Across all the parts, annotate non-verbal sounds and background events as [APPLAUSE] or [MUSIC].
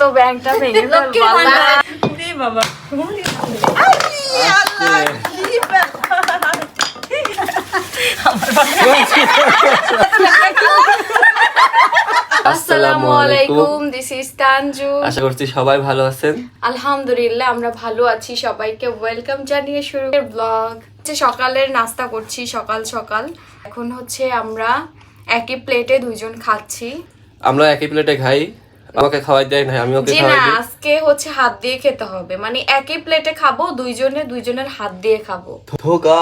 তো ব্যাংকটা ভেঙে [LAUGHS] বাবা? আসসালামু আলাইকুম দিস ইজ তানজু। আশা করছি সবাই ভালো আছেন। আলহামদুলিল্লাহ আমরা ভালো আছি সবাইকে ওয়েলকাম জানিয়ে শুরু ব্লগ হচ্ছে সকালের নাস্তা করছি সকাল সকাল। এখন হচ্ছে আমরা একই প্লেটে দুইজন খাচ্ছি। আমরা একই প্লেটে খাই। আমাকে খাওয়াই দেয় না আমি ওকে জি খাওয়াই না দিই। আজকে হচ্ছে হাত দিয়ে খেতে হবে। মানে একই প্লেটে খাব দুইজনে দুইজনের হাত দিয়ে খাব। ধোকা।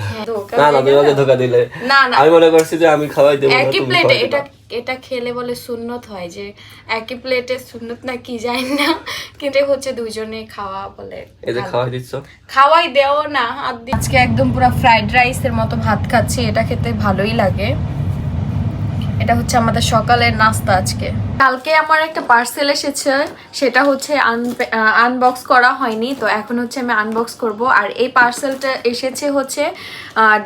হ্যাঁ, না না তুমি আমাকে ধোকা দিলে। না না। আমি মনে করছি যে আমি খাওয়াই দেবো একই প্লেটে এটা এটা খেলে বলে সুন্নত হয় যে একই প্লেটে সুন্নত না কি যায় না কিন্তু হচ্ছে দুইজনে খাওয়া বলে এই যে খাওয়াই দিচ্ছ? খাওয়াই দেও না আজকে একদম পুরো ফ্রাইড রাইসের মতো ভাত খাচ্ছি এটা খেতে ভালোই লাগে। এটা হচ্ছে আমাদের সকালের নাস্তা আজকে। কালকে আমার একটা পার্সেল এসেছে, সেটা হচ্ছে আনবক্স করা হয়নি, তো এখন হচ্ছে আমি আনবক্স করব। আর এই পার্সেলটা এসেছে হচ্ছে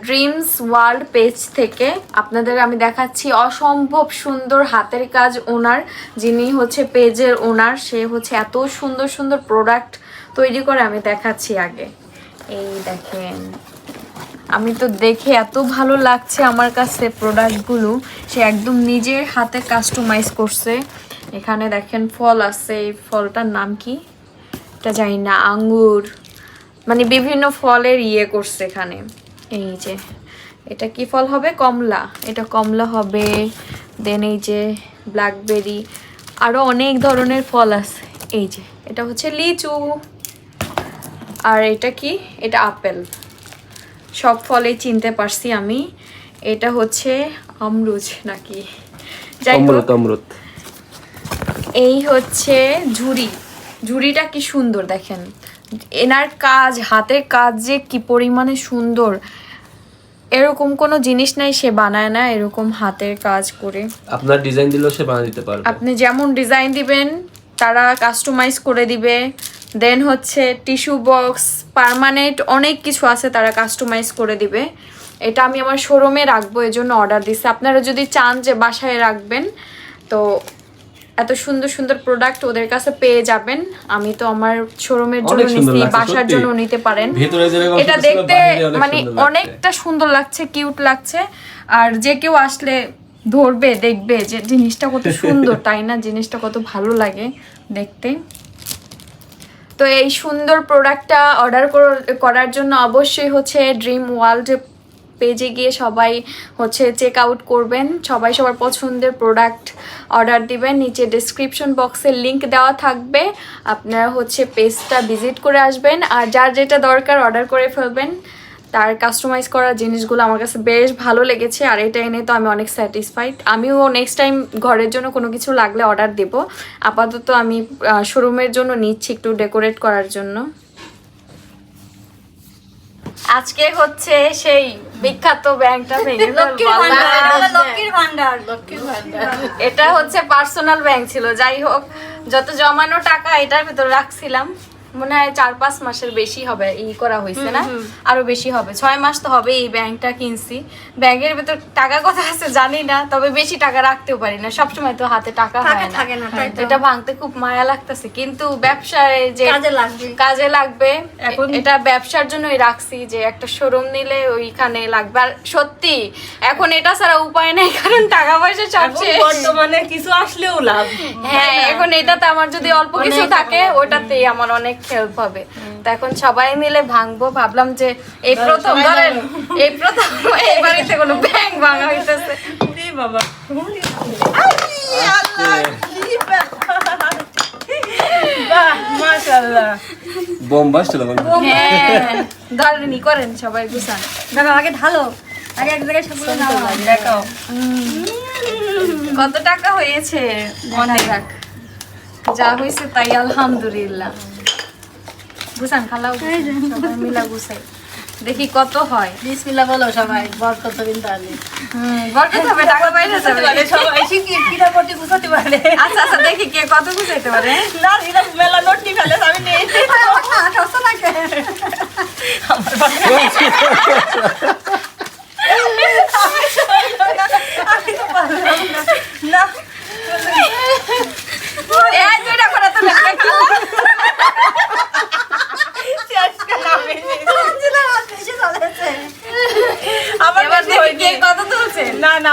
ড্রিমস ওয়ার্ল্ড পেজ থেকে। আপনাদের আমি দেখাচ্ছি অসম্ভব সুন্দর হাতের কাজ ওনার, যিনি হচ্ছে পেজের ওনার। সে হচ্ছে এত সুন্দর সুন্দর প্রোডাক্ট তৈরি করে আমি দেখাচ্ছি আগে। এই দেখেন। আমি তো দেখে এত ভালো লাগছে আমার কাছে প্রোডাক্টগুলো সে একদম নিজের হাতে কাস্টমাইজ করছে। এখানে দেখেন ফল আছে, এই ফলটার নাম কি? এটা জানি না, আঙ্গুর। মানে বিভিন্ন ফলের ইয়ে করছে এখানে। এই যে, এটা কি ফল হবে? কমলা। এটা কমলা হবে দেন এই যে ব্ল্যাকবেরি আরও অনেক ধরনের ফল আছে। এই যে, এটা হচ্ছে লিচু। আর এটা কি? এটা আপেল। সব ফলে চিনতে পারছি আমি। এটা হচ্ছে অমরুজ নাকি। যাই হোক অমৃত এই হচ্ছে ঝুড়ি। ঝুড়িটা কি সুন্দর দেখেন। এনার কাজ হাতের কাজ যে কি পরিমাণে সুন্দর। এরকম কোনো জিনিস নাই সে বানায় না এরকম হাতের কাজ করে। আপনার ডিজাইন দিলেও সে বানিয়ে দিতে পারবে। আপনি যেমন ডিজাইন দিবেন তারা কাস্টমাইজ করে দিবে। দেন হচ্ছে টিস্যু বক্স পার্মানেন্ট অনেক কিছু আছে তারা কাস্টমাইজ করে দিবে। এটা আমি আমার শোরুমে রাখব এই জন্য অর্ডার দিচ্ছি আপনারা যদি চান যে বাসায় রাখবেন তো এত সুন্দর সুন্দর প্রোডাক্ট ওদের কাছে পেয়ে যাবেন। আমি তো আমার শোরুমের জন্য নিচ্ছি বাসার জন্য নিতে পারেন। এটা দেখতে মানে অনেকটা সুন্দর লাগছে কিউট লাগছে। আর যে কেউ আসলে ধরবে দেখবে যে জিনিসটা কত সুন্দর [LAUGHS] তাই না? জিনিসটা কত ভালো লাগে দেখতে। তো এই সুন্দর প্রোডাক্টটা অর্ডার করার জন্য অবশ্যই হচ্ছে ড্রিম ওয়ার্ল্ড পেজে গিয়ে সবাই হচ্ছে চেক আউট করবেন। সবাই সবার পছন্দের প্রোডাক্ট অর্ডার দিবেন। নিচে ডিসক্রিপশন বক্সে লিংক দেওয়া থাকবে। আপনারা হচ্ছে পেজটা ভিজিট করে আসবেন। আর যার যেটা দরকার অর্ডার করে ফেলবেন তার কাস্টমাইজ করা জিনিসগুলো আমার কাছে বেশ ভালো লেগেছে আর এটা এনে তো আমি অনেক স্যাটিসফাইড আমিও নেক্সট টাইম ঘরের জন্য কোনো কিছু লাগলে অর্ডার দেব। আপাতত আমি শোরুমের জন্য নিচ্ছি একটু ডেকোরেট করার জন্য। আজকে হচ্ছে সেই বিখ্যাত ব্যাংকটা ভেঙে এটা হচ্ছে পার্সোনাল ব্যাংক ছিল যাই হোক যত জমানো টাকা এটার ভিতর রাখছিলাম। মনে হয় চার পাঁচ মাসের বেশি হবে ই করা হয়েছে না? আরও বেশি হবে। ছয় মাস তো হবে এই ব্যাংকটা কিনছি। ব্যাংকের ভিতর টাকা কথা আছে জানি না তবে বেশি টাকা রাখতেও পারি না। সবসময় তো হাতে টাকা থাকে, হয় না। এটা ভাঙতে খুব মায়া লাগতেছে। কিন্তু ব্যবসায় যে কাজে লাগবে। কাজে লাগবে এখন- এটা ব্যবসার জন্যই রাখছি যে একটা শোরুম নিলে ওইখানে লাগবে। আর সত্যি এখন এটা ছাড়া উপায় নেই কারণ টাকা পয়সা সব বর্তমানে কিছু আসলেও লাভ। হ্যাঁ এখন এটাতে আমার যদি অল্প কিছু থাকে ওটাতেই আমার অনেক হেল্প হবে তো এখন সবাই মিলে ভাঙবো। ভাবলাম যে এই প্রথম ধরেন এই প্রথম এই বাড়িতে কোনো ব্যাংক ভাঙা হইতেছে। বাবা হ্যাঁ ধরেনি করেন সবাই গুছান। দাদা আগে ঢালো। আগে এক জায়গায় সবগুলো দেখাও। কত টাকা হয়েছে? অনেক। যা হয়েছে তাই আলহামদুলিল্লাহ। গুছান খালাও সবাই মিলা গুছাই। দেখি কত হয়। বিসমিল্লাহ বলো সবাই বরকত বিন তাহলে হুম বরকত হবে টাকা বাইরে যাবে। সবাই শিখি কিনা করতে গুছাতে পারে। আচ্ছা আচ্ছা দেখি কে কত গুছাইতে পারে। না এরা মেলা নোট নিয়ে ফেলে আমি নেই। আঠারোশো লাগে আমার বাবা আমি তো না না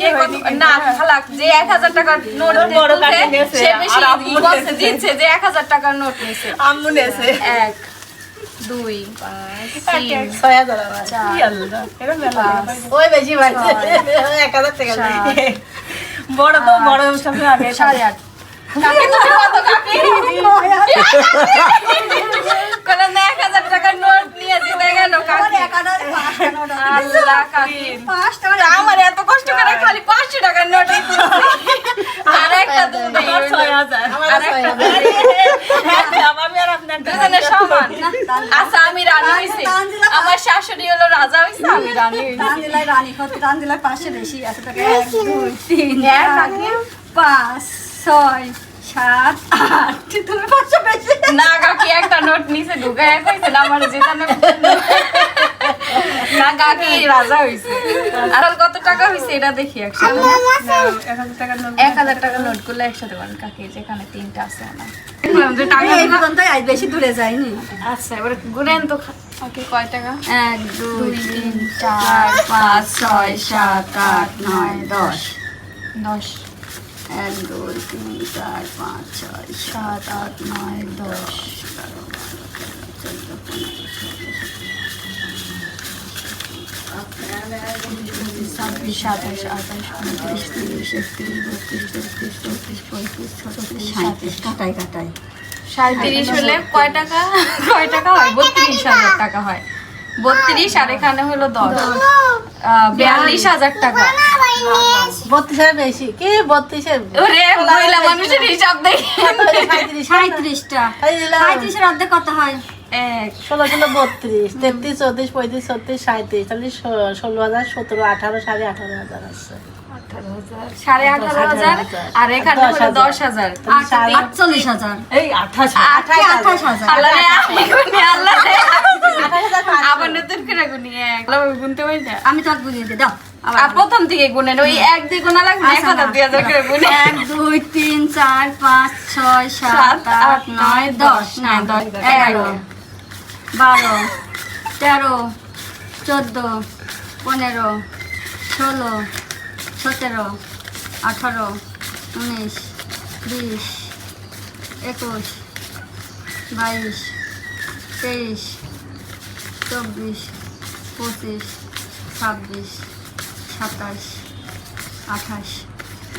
এই দুইটা করে তো না খালাক যে এক হাজার টাকার নোট বড় তুলছে, নিয়েছে, সে বেশি বলছে, দিচ্ছে যে টাকার নোট নিয়েছে আম্মু এক দুই আমার। ওই বেশি এক হাজার টাকা বড় তো বড় সবসময় আগে সাড়ে আট। কাকি তুমি কত কাকি? [LAUGHS] বলে না এক হাজার টাকার নোট নিয়ে গেল কাকি আল্লাহ কাকি আমার এত কষ্ট করে খালি পাঁচশো টাকার নোট আর একটা আচ্ছা আমি রানী হইছি। আমার শাশুড়ি হলো রাজা হইছে আমি রানী রান্দিলাই রানী। রান্দিলাই পাশে বেশি আছে। পাঁচ ছয় সাত আট। তুমি পাঁচশো বেশি। না কাকি একটা নোট নিচে ঢুকায় কইছে আমার যেখানে না কাকি রাজা হইছে। আর কত টাকা হইছে এটা দেখি একসাথে। এক হাজার টাকার নোট এক হাজার টাকার নোটগুলো একসাথে করেন কাকি যেখানে তিনটা আছে দেখলাম যে টাকা এই পর্যন্ত বেশি দূরে যায়নি আচ্ছা এবারে গুনেন তো কাকি কয় টাকা? এক দুই তিন চার পাঁচ ছয় সাত আট নয় দশ। দশ। এক, দুই, তিন, চার, পাঁচ, ছয়, সাত, আট, নয়, দশ বারো ছাব্বিশ, সাতাশ, আঠাশ, উনত্রিশ তিরিশ একত্রিশ বত্রিশ চৌত্রিশ, পঁয়ত্রিশ, ছত্রিশ সাঁত্রিশ কাটাই কাটাই সাঁত্রিশ হলে কয় টাকা? কয় টাকা হয়? বত্রিশ হাজার টাকা হয়। বত্রিশ আর এখানে হলো দশ। বিয়াল্লিশ হাজার টাকা। বত্রিশের বেশি। কি বত্রিশের? ওরে মহিলা মানুষের হিসাব দেখি। সাঁত্রিশটা সাঁত্রিশের অর্ধেক কত হয়? ষোলো ষোলো বত্রিশ। তেত্রিশ চৌত্রিশ পঁয়ত্রিশ ছত্রিশ সাঁত্রিশ তাহলে ষোলো হাজার সতেরো আঠারো সাড়ে আঠারো হাজার আছে। সাড়ে আঠারো হাজার আর এখানে দশ হলো দশ হাজার। আটচল্লিশ হাজার। এই আঠাশ আঠাশ আঠাশ হাজার। আমি। আবার নতুন করে গুনতে পারি না। বুঝিয়ে দিই দাও। প্রথম থেকে গুনেন ওই এক দুই গোনা লাগবে এক হাজার দুই হাজার করে গুনে। এক দুই তিন চার পাঁচ ছয় সাত আট নয় দশ। না নয়, দশ, এগারো। বারো তেরো চোদ্দ পনেরো ষোলো সতেরো আঠারো উনিশ বিশ একুশ বাইশ তেইশ চব্বিশ পঁচিশ ছাব্বিশ সাতাশ আঠাশ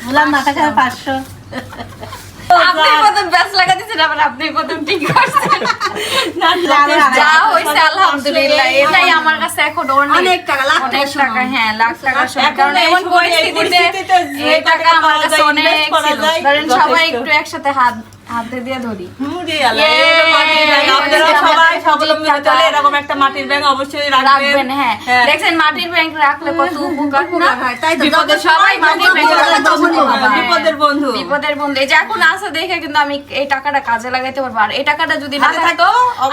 বললাম মাথা পাঁচশো। আপনি প্রথম ব্যাস লাগা দিচ্ছেন আবার আপনি প্রথম ঠিক করছেন। যা হয়েছে আলহামদুলিল্লাহ। এটাই আমার কাছে এখন অনেক টাকা, লাখ টাকা। হ্যাঁ লাখ টাকা কারণ এমন পরিস্থিতিতে পরিস্থিতিতে যে এই টাকা আমার কাছে অনেক ছিল। ধরেন সবাই একটু একসাথে হাত হাতে দিয়ে ধরি। এরকম একটা মাটির ব্যাগ অবশ্যই রাখবেন। রাখবেন হ্যাঁ। দেখছেন মাটির ব্যাংক রাখলে কত উপকার উপকার হয়, তাই বিপদের সবাই মাটির ব্যাংক বিপদের রাখলে তখনই তখনই হবে। হবে। বিপদের বন্ধু। বিপদের বন্ধু। এই যে এখন আছে দেখে কিন্তু আমি এই টাকাটা কাজে লাগাইতে পারব। আর এই টাকাটা যদি না থাকতো থাকতো,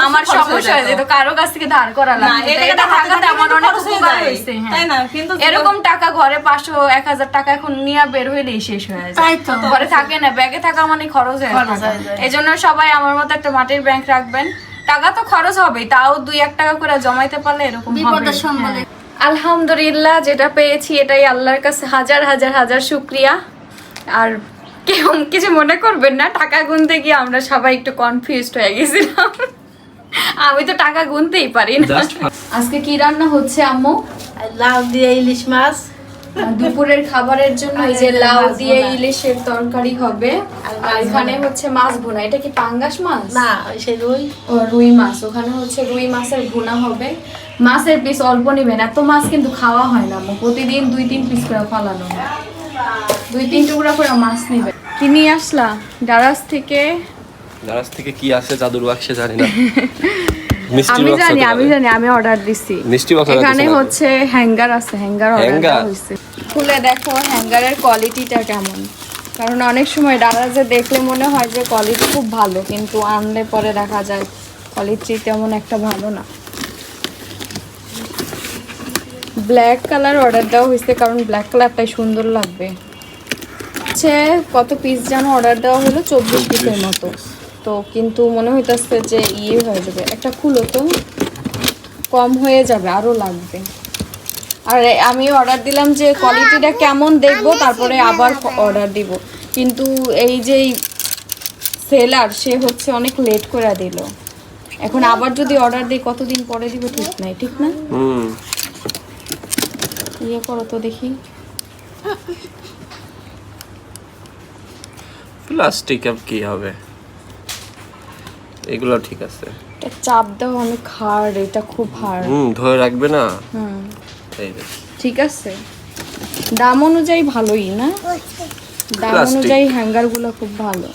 আমার সমস্যা হয়ে যেত। যেত কারও কাছ থেকে ধার করা লাগতো এটা থাকাতে আমার অনেক উপকার হয়েছে হ্যাঁ। তাই না? কিন্তু এরকম টাকা ঘরে পাঁচশো এক হাজার টাকা এখন নিয়ে বের হইলেই শেষ হয়ে যায়। তাই তো। ঘরে থাকে না ব্যাগে থাকা মানে খরচ হয়ে যায়। এই জন্য সবাই আমার মতো একটা মাটির ব্যাংক রাখবেন। টাকা তো খরচ হবেই তাও দুই এক টাকা করে জমাইতে পারলে এরকম হ্যাঁ। আলহামদুলিল্লাহ যেটা পেয়েছি এটাই আল্লাহর কাছে হাজার হাজার হাজার শুক্রিয়া। আর কেউ কিছু মনে করবেন না টাকা গুনতে গিয়ে আমরা সবাই একটু কনফিউজড হয়ে গেছিলাম। আমি তো টাকা গুনতেই পারি না। আজকে কি রান্না হচ্ছে আম্মু? লাউ দিয়ে ইলিশ মাছ। দুপুরের খাবারের জন্য এই যে লাউ দিয়ে ইলিশের তরকারি হবে। আর এখানে হচ্ছে মাছ ভুনা। এটা কি পাঙ্গাস মাছ? না সেই রুই। ও রুই মাছ। ওখানে হচ্ছে রুই মাছের ভুনা হবে। মাছের পিস অল্প নিবেন। এত মাছ কিন্তু খাওয়া হয় না। প্রতিদিন দুই তিন পিস করে ফালানো হয়। দুই তিন টুকরা করে মাছ নিবে কি নিয়ে আসলা? ডারাস থেকে? দারাজ থেকে কি আছে জাদুর বাক্সে জানি না। [LAUGHS] আমি জানি আমি জানি আমি অর্ডার দিছি। মিষ্টি box এখানে হচ্ছে হ্যাঙ্গার আছে হ্যাঙ্গার অর্ডার হয়েছে। খুলে দেখো হ্যাঙ্গারের কোয়ালিটিটা কেমন। কারণ অনেক সময় ডারাজে দেখলে মনে হয় যে কোয়ালিটি খুব ভালো কিন্তু আনলে পরে দেখা যায় কোয়ালিটি তেমন একটা ভালো না। ব্ল্যাক কালার অর্ডার দেওয়া হয়েছে কারণ ব্ল্যাক কালারটাই সুন্দর লাগবে। হচ্ছে কত পিস যেন অর্ডার দেওয়া হলো? চব্বিশ পিসের মতো। তো কিন্তু মনে হইতেছে যে ইয়ে হয়ে যাবে। একটা খুলো তো কম হয়ে যাবে আরও লাগবে। আর আমি অর্ডার দিলাম যে কোয়ালিটিটা কেমন দেখব তারপরে আবার অর্ডার দিব। কিন্তু এই যে সেলার সে হচ্ছে অনেক লেট করে দিল। এখন আবার যদি অর্ডার দিই কতদিন পরে দিব ঠিক নাই ঠিক না? হুম। ইয়ে করো তো দেখি। প্লাস্টিক আর কি হবে? এগুলো ঠিক আছে। এটা চাপ দেওয়া অনেক হার্ড এটা খুব হার্ড হুম ধরে রাখবে না? হুম। এই যে। ঠিক আছে। দাম অনুযায়ী ভালোই না? দাম অনুযায়ী হ্যাঙ্গারগুলো খুব ভালো।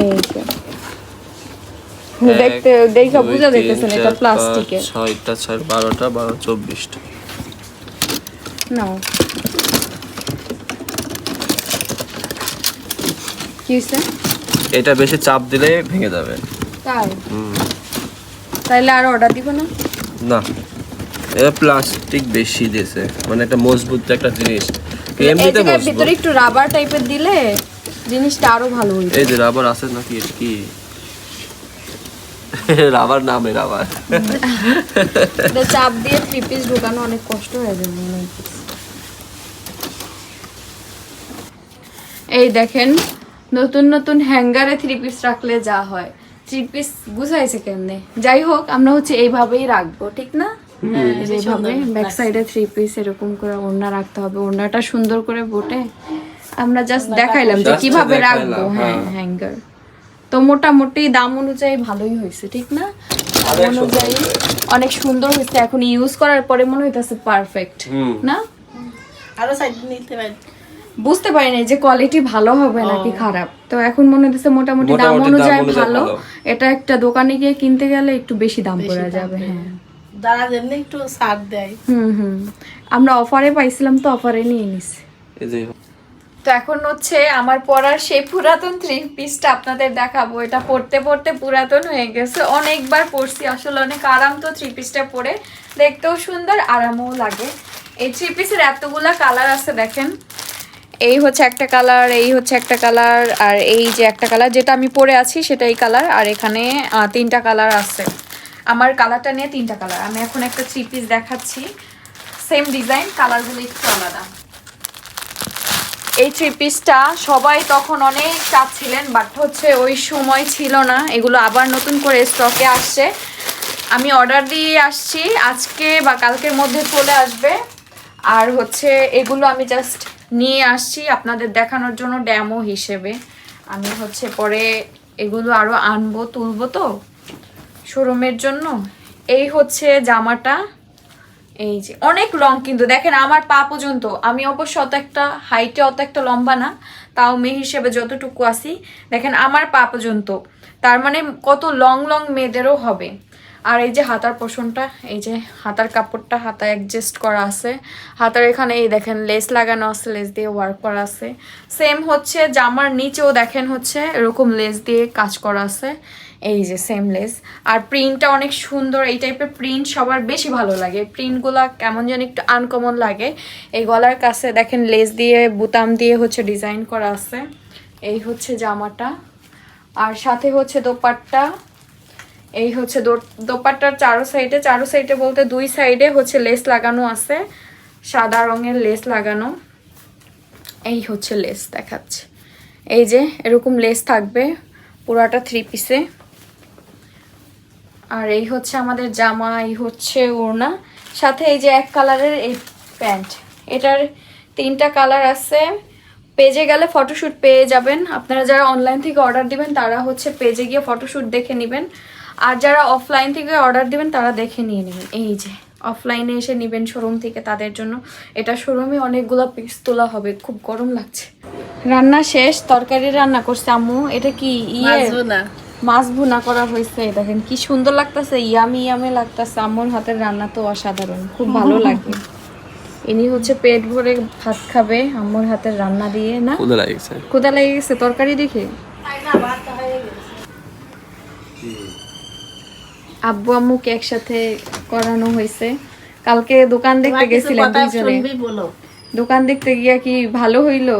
এই যে। দেখতে দেখা বুঝা দেখতেছেন এটা প্লাস্টিকের ছয়টা ছয় বারোটা বারো চব্বিশটা। নাও। কি হয়েছে এটা বেশি চাপ দিলে ভেঙে যাবে। তাই? তাইলে আর অর্ডার দিব না? না। এটা প্লাস্টিক বেশি দিয়েছে। মানে একটা মজবুত একটা জিনিস। এমনিতে মজবুত। ভিতরে একটু রাবার টাইপের দিলে জিনিসটা আরও ভালো হইবে এই যে রাবার আছে নাকি এটা কি? রাবার নামে রাবার [LAUGHS] এটা চাপ দিয়ে থ্রি পিস ঢোকানো অনেক কষ্ট হয়ে যাবে এই দেখেন নতুন নতুন হ্যাঙ্গারে থ্রি পিস রাখলে যা হয়। থ্রি পিস বুঝাইছে কেমনে? যাই হোক আমরা হচ্ছে এইভাবেই রাখব ঠিক না? যেভাবে ব্যাক সাইডে থ্রি পিস এরকম করে ওড়না রাখতে হবে। ওড়নাটা সুন্দর করে বোটে। আমরা জাস্ট দেখাইলাম যে কীভাবে রাখব। হ্যাঁ। হ্যাঁ। হ্যাঙ্গার তো মোটামুটি দাম অনুযায়ী ভালোই হয়েছে ঠিক না? দাম অনুযায়ী অনেক সুন্দর হয়েছে। এখন ইউজ করার পরে মনে হইতেছে পারফেক্ট না? আরও সাইড নিতে পারি। বুঝতে পারি না যে কোয়ালিটি ভালো হবে নাকি খারাপ। তো এখন মনে হচ্ছে মোটামুটি দাম অনুযায়ী ভালো। এটা একটা দোকানে গিয়ে কিনতে গেলে একটু বেশি দাম পড়ে যাবে হ্যাঁ। যারা যেমনি একটু ছাড় দেয়। হুম হুম। আমরা অফারে পাইছিলাম তো অফারে নিয়ে নিছি। এই যে। তো এখন হচ্ছে আমার পরার সেই পুরাতন থ্রি পিসটা আপনাদের দেখাবো। এটা পড়তে পড়তে পুরাতন হয়ে গেছে। অনেকবার পরছি। আসলে অনেক আরাম তো থ্রি পিসটা পরে। দেখতেও সুন্দর আরামও লাগে। এই থ্রি পিসের এতগুলা কালার আছে দেখেন। এই হচ্ছে একটা কালার, এই হচ্ছে একটা কালার, আর এই যে একটা কালার, যেটা আমি পরে আছি সেটাই কালার, আর এখানে তিনটা কালার আছে। আমার কালারটা নিয়ে তিনটা কালার। আমি এখন একটা থ্রি পিস দেখাচ্ছি। সেম ডিজাইন, কালারগুলো একটু আলাদা। এই থ্রি পিসটা সবাই তখন অনেক চাচ্ছিলেন বাট হচ্ছে ওই সময় ছিল না। এগুলো আবার নতুন করে স্টকে আসছে। আমি অর্ডার দিয়ে আসছি। আজকে বা কালকের মধ্যে চলে আসবে। আর হচ্ছে এগুলো আমি জাস্ট নিয়ে আসছি আপনাদের দেখানোর জন্য ড্যামো হিসেবে। আমি হচ্ছে পরে এগুলো আরও আনব, তুলবো তো শোরুমের জন্য। এই হচ্ছে জামাটা। এই যে অনেক লং কিন্তু, দেখেন আমার পা পর্যন্ত। আমি অবশ্য অত একটা হাইটে অত একটা লম্বা না, তাও মেয়ে হিসেবে যতটুকু আসি দেখেন আমার পা পর্যন্ত। তার মানে কত লং লং মেয়েদেরও হবে। আর এই যে হাতার পোষণটা, এই যে হাতার কাপড়টা হাতা অ্যাডজাস্ট করা আছে। হাতার এখানে এই দেখেন লেস লাগানো আছে লেস দিয়ে ওয়ার্ক করা আছে। সেম হচ্ছে জামার নিচেও দেখেন হচ্ছে এরকম লেস দিয়ে কাজ করা আছে। এই যে সেম লেস আর প্রিন্টটা অনেক সুন্দর, এই টাইপের প্রিন্ট সবার বেশি ভালো লাগে। প্রিন্টগুলো কেমন যেন একটু আনকমন লাগে। এই গলার কাছে দেখেন লেস দিয়ে, বুতাম দিয়ে হচ্ছে ডিজাইন করা আছে। এই হচ্ছে জামাটা। আর সাথে হচ্ছে দোপাট্টা। এই হচ্ছে দোপাট্টার চারো সাইডে চারো সাইডে বলতে দুই সাইডে হচ্ছে লেস লাগানো আছে, সাদা রঙের লেস লাগানো। এই হচ্ছে লেস দেখাচ্ছে। এই যে এরকম লেস থাকবে পুরাটা থ্রি পিসে আর এই হচ্ছে আমাদের জামা, এই হচ্ছে ওড়না। সাথে এই যে এক কালারের এই প্যান্ট। এটার তিনটা কালার আছে। পেজে গেলে ফটোশ্যুট পেয়ে যাবেন। আপনারা যারা অনলাইন থেকে অর্ডার দিবেন, তারা হচ্ছে পেজে গিয়ে ফটোশ্যুট দেখে নেবেন। আর যারা অফলাইন থেকে অর্ডার দিবেন তারা দেখে নিয়ে নেবেন। এই যে অফলাইনে এসে নেবেন শোরুম থেকে তাদের জন্য। এটা শোরুমে অনেকগুলো পিস তোলা হবে খুব গরম লাগছে। রান্না শেষ তরকারি রান্না করছে আম্মু। এটা কি ইয়ে? মাছ ভুনা করা হয়েছে দেখেন কি সুন্দর লাগতেছে ইয়ামি ইয়ামি লাগতেছে। আম্মুর হাতের রান্না তো অসাধারণ খুব ভালো লাগে। ইনি হচ্ছে পেট ভরে ভাত খাবে আম্মুর হাতের রান্না দিয়ে না? ক্ষুদা লাগছে। ক্ষুদা লেগে গেছে তরকারি দেখে? আব্বু আম্মুকে একসাথে করানো হয়েছে। কালকে দোকান দেখতে গেছিলাম দুইজনে। দোকান দেখতে গিয়া কি ভালো হইল?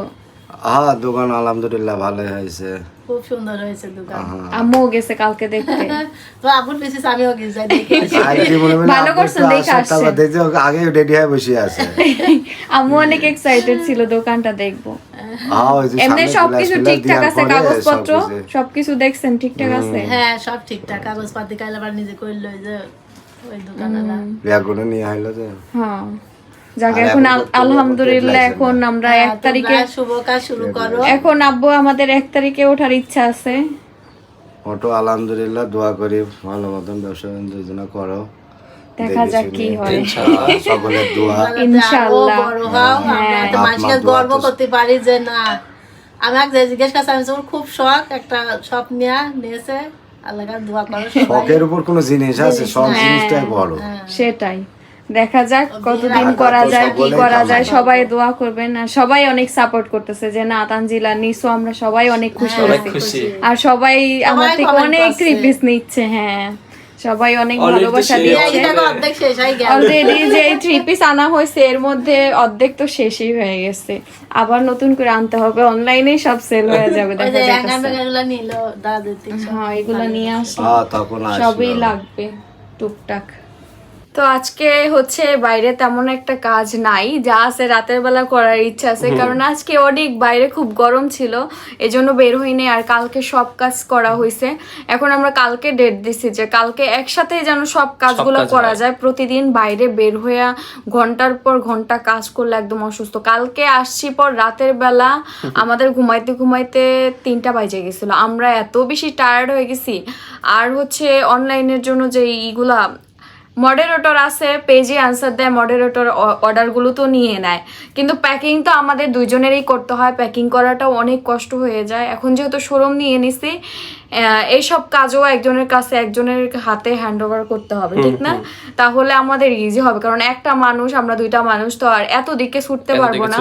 হ্যাঁ দোকান আলহামদুলিল্লাহ ভালোই হয়েছে। খুব সুন্দর হয়েছে দোকান। আম্মুও গেছে কালকে দেখতে। [LAUGHS] তো আপুর পিছিয়ে আমিও গেছি যাই দেখে। আসি। আর কি ভালো করছেন, দেখে আসার আসছেন। দেখছি ওকে আগে রেডি হয়ে বসে আছে। [LAUGHS] আম্মু অনেক এক্সাইটেড ছিল দোকানটা দেখব। [LAUGHS] এমনি সবকিছু ঠিকঠাক আছে কাগজপত্র? সবকিছু- দেখছেন ঠিকঠাক আছে? হ্যাঁ সব ঠিকঠাক। কাগজপাতি কাইলে আবার নিজে করল ওই যে ওই নিয়ে হইল যে। হ্যাঁ। যাকে এখন আলহামদুলিল্লাহ এখন আমরা এক হ্যাঁ, তারিখে শুভ কাজ শুরু করো। এখন আব্বু আমাদের এক তারিখে ওঠার ইচ্ছা আছে। ওটো আলহামদুলিল্লাহ দোয়া করি ভালো মতন ব্যবসা দুজনে করো। দেখা যাক কি হয়। ইনশাআল্লাহ সকলের দোয়া। ইনশাআল্লাহ। বড় হও আমরা হ্যাঁ। তো মানুষকে গর্ব করতে পারি যে না। আমাকে জিজ্ঞেস করছে আমি খুব শখ একটা শখ নেওয়া নিয়েছে। আল্লাহ কাছে দোয়া করো সবাই। শখের উপর কোনো জিনিস আছে? সব জিনিসটাই বড়। সেটাই। দেখা যাক কতদিন করা যায় কি করা যায় সবাই দোয়া করবেন। আর সবাই অনেক সাপোর্ট করতেছে যে না তানজিলা নিসো আমরা সবাই অনেক খুশি আর সবাই আমার থেকে অনেক করছে। থ্রি পিস নিচ্ছে হ্যাঁ। সবাই অনেক ভালোবাসা গেল। অলরেডি যে থ্রি পিস আনা হয়েছে এর মধ্যে অর্ধেক তো শেষই হয়ে গেছে। আবার নতুন করে আনতে হবে অনলাইনে সব সেল হয়ে যাবে দেখা যাচ্ছে হ্যাঁ এগুলো নিয়ে আসি। সবই লাগবে টুকটাক। তো আজকে হচ্ছে বাইরে তেমন একটা কাজ নাই। যা আছে রাতের বেলা করার ইচ্ছা আছে। কারণ আজকে অনেক বাইরে খুব গরম ছিল এজন্য বের হইনি আর কালকে সব কাজ করা হয়েছে এখন আমরা কালকে ডেট দিছি যে কালকে একসাথে যেন সব কাজগুলো করা যায়। প্রতিদিন বাইরে বের হইয়া ঘণ্টার পর ঘণ্টা কাজ করলে একদম অসুস্থ। কালকে আসছি পর রাতের বেলা আমাদের ঘুমাইতে ঘুমাইতে তিনটা বাজে গেছিল। আমরা এত বেশি টায়ার্ড হয়ে গেছি। আর হচ্ছে অনলাইনের জন্য যে ইগুলা মডারেটর আছে পেজে আনসার দেয় মডারেটর অর্ডারগুলো তো নিয়ে নেয়। কিন্তু প্যাকিং তো আমাদের দুজনেরই করতে হয় প্যাকিং করাটাও অনেক কষ্ট হয়ে যায়। এখন যেহেতু শোরুম নিয়ে নিছি এইসব কাজও একজনের কাছে একজনের হাতে হ্যান্ড ওভার করতে হবে ঠিক না? তাহলে আমাদের ইজি হবে কারণ একটা মানুষ আমরা দুইটা মানুষ তো আর এত দিকে ছুটতে পারব না।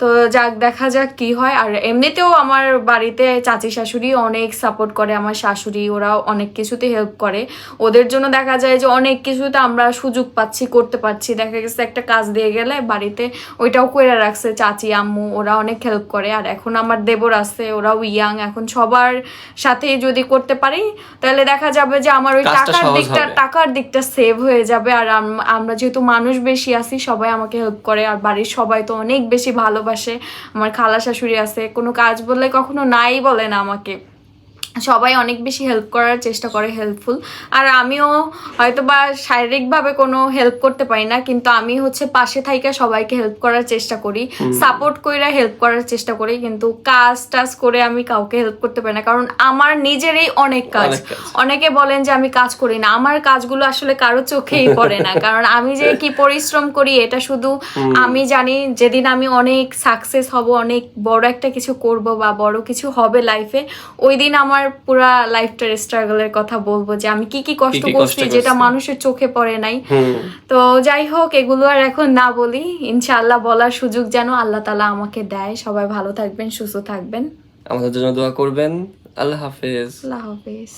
তো যাক দেখা যাক কি হয়। আর এমনিতেও আমার বাড়িতে চাচি শাশুড়ি অনেক সাপোর্ট করে আমার শাশুড়ি ওরাও অনেক কিছুতে হেল্প করে। ওদের জন্য দেখা যায় যে অনেক কিছুতে আমরা সুযোগ পাচ্ছি করতে পারছি। দেখা গেছে একটা কাজ দিয়ে গেলে বাড়িতে ওইটাও করে রাখছে চাচি আম্মু ওরা অনেক হেল্প করে। আর এখন আমার দেবর আছে ওরাও ইয়াং এখন সবার সাথে যদি করতে পারি তাহলে দেখা যাবে যে আমার ওই টাকার দিকটা টাকার দিকটা সেভ হয়ে যাবে। আর আম- আমরা যেহেতু মানুষ বেশি আছি সবাই আমাকে হেল্প করে। আর বাড়ির সবাই তো অনেক বেশি ভালোবাসে। আমার খালা শাশুড়ি আছে কোনো কাজ বললে কখনো নাই বলে না আমাকে। সবাই অনেক বেশি হেল্প করার চেষ্টা করে হেল্পফুল আর আমিও হয়তো বা শারীরিকভাবে কোনো হেল্প করতে পারি না কিন্তু আমি হচ্ছে পাশে থাইকা সবাইকে হেল্প করার চেষ্টা করি। সাপোর্ট কইরা হেল্প করার চেষ্টা করি কিন্তু কাজ টাজ করে আমি কাউকে হেল্প করতে পারি না কারণ আমার নিজেরই অনেক কাজ। অনেক কাজ। অনেকে বলেন যে আমি কাজ করি না আমার কাজগুলো আসলে কারও চোখেই পড়ে না [LAUGHS] কারণ আমি যে কি পরিশ্রম করি এটা শুধু আমি জানি যেদিন আমি অনেক সাকসেস হব অনেক বড় একটা কিছু করব বা বড় কিছু হবে লাইফে ওই দিন আমার পুরা লাইফটার স্ট্রাগলের কথা বলব যে আমি কি কি কষ্ট করছি যেটা মানুষের চোখে পড়ে নাই। তো যাই হোক এগুলো আর এখন না বলি। ইনশাআল্লাহ বলার সুযোগ যেন আল্লাহ তালা আমাকে দেয়। সবাই ভালো থাকবেন সুস্থ থাকবেন। আমাদের জন্য দোয়া করবেন। আল্লাহ হাফেজ। আল্লাহ হাফেজ।